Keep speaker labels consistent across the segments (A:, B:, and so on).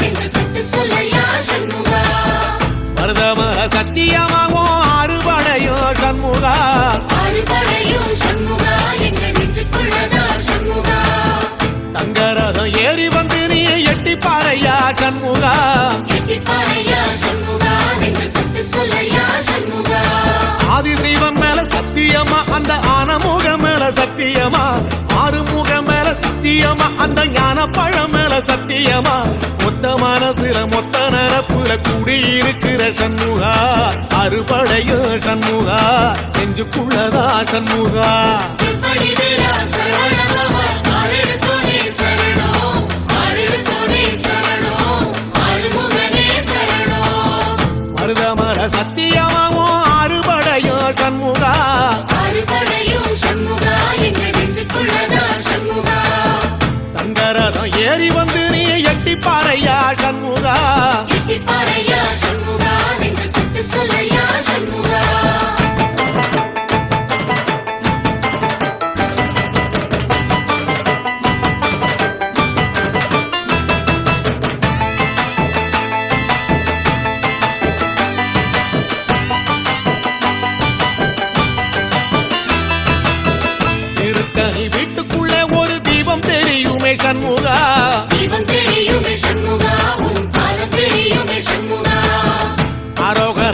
A: நெஞ்ச தொட்டு சொல்லையா சண்முகா?
B: அறுபடையோ சண்முகா?
A: எங்க நெஞ்சுக்குள்ளதா சண்முகா?
B: தங்கரதம் ஏறி வந்து நீ எட்டி பாறையா சண்முகா?
A: எட்டிப்பாறையா சண்முகா நெஞ்ச தொட்டு சொல்லையா சண்முகா?
B: ஆதிசைவம் மேல சத்தியமா அந்த ஆனமுக மேல சத்தியமா? சத்தியமா? அந்த ஞான பழமேல சத்தியமா? மொத்த மனசுல மொத்த நரப்புல கூடியிருக்கிற சண்முகா. அறுபடையோ சண்முகா. நெஞ்சுக்குள்ளதா சண்முகா.
A: செவ்வடி வேலா எட்டிப்பாறையா சண்முகா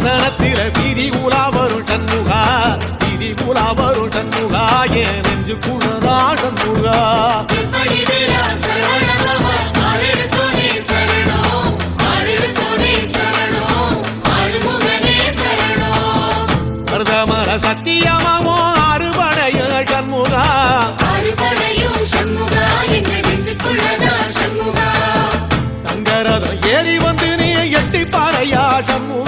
B: சாசனத்தில விதி வீதி உலா வரும் சண்முகா வீதி உலா வரும் சண்முகா என் நெஞ்சு குழதா சண்முகா
A: செவ்வடி
B: அறுபடைய
A: அறுபடையும் சண்முகா
B: தங்கரதம் ஏறி வந்து நீ எட்டி பாறையா சண்முகா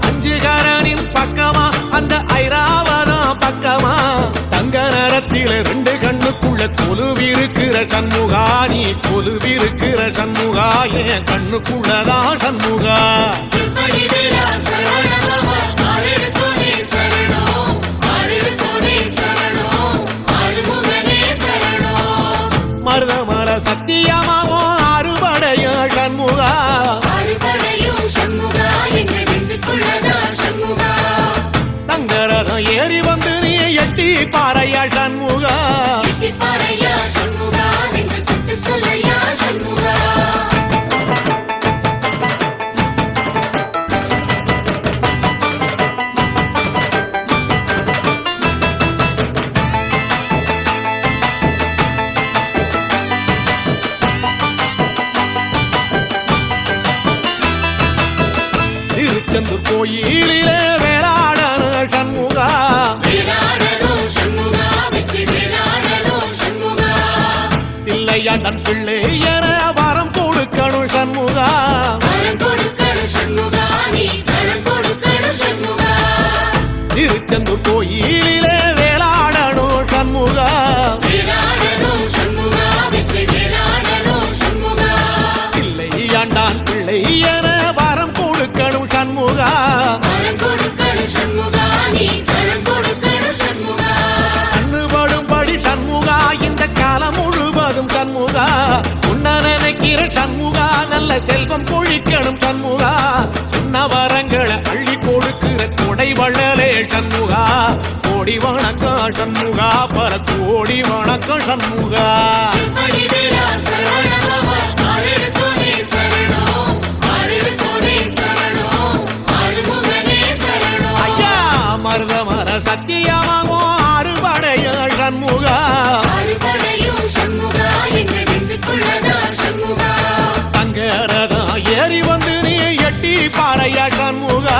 B: அந்த பக்கமா? தங்க நேரத்தில ரெண்டு கண்ணுக்குள்ள கொலுவிருக்கிற சண்முகா நீ கொலுவிருக்கிற சண்முகா என் கண்ணுக்குள்ளதான் சண்முகா?
A: சிம்படி
B: மருதமர சத்தியமாவோ அறுபடைய சண்முகா. ஏறி வந்து நீ எட்டி பாறையா சண்முகா.
A: எட்டிப்பாறையா
B: நன் பிள்ளை சண்முகா நல்ல செல்வம் பொழிக்கணும் சண்முகா. சொன்ன வரங்களை அள்ளி கொடுக்கிற கொடை வள்ளலே சண்முகா. கோடி வணக்கம் சண்முகா பல கோடி வணக்கம் சண்முகா.
A: சிம்படி வேலா சரவணபவா
B: ஐயா மருத மர சத்தியமாகோ அறுபடைய சண்முகா.
A: சண்முகா எங்க
B: நெஞ்சுக்குள்ள பாறையா சண்முகா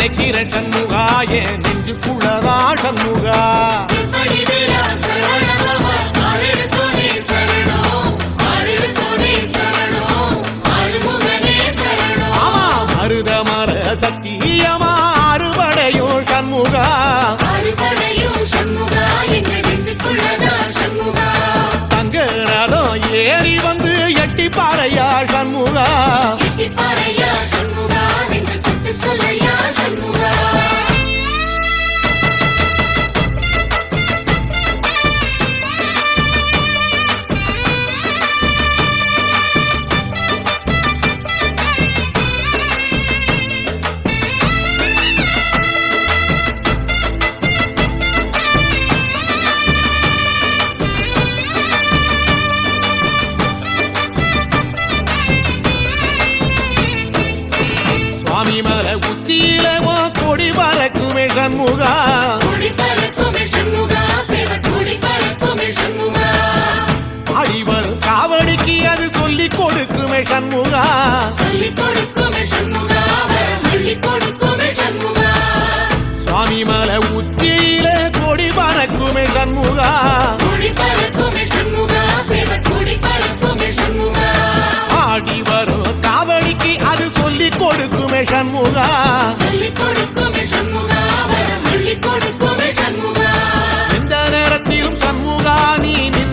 B: நினைக்கிற சண்முகா என் நெஞ்சுக்குள்ளதா சண்முகா?
A: ஷண்முகா ஆடி
B: வரும் காவடிக்கு அது சொல்லி கொடுக்குமே சண்முகா. சுவாமி மலை உச்சியில கொடி பறக்குமே சண்முகா.
A: ஆடி
B: காவடிக்கு அது
A: சொல்லி கொடுக்குமே சண்முகா. சொல்லி கொடுக்குமே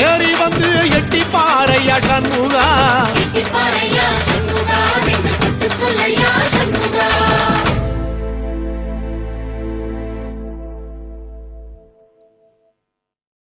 B: ஏறி வந்து எட்டி பாறையா
A: கண்முகா.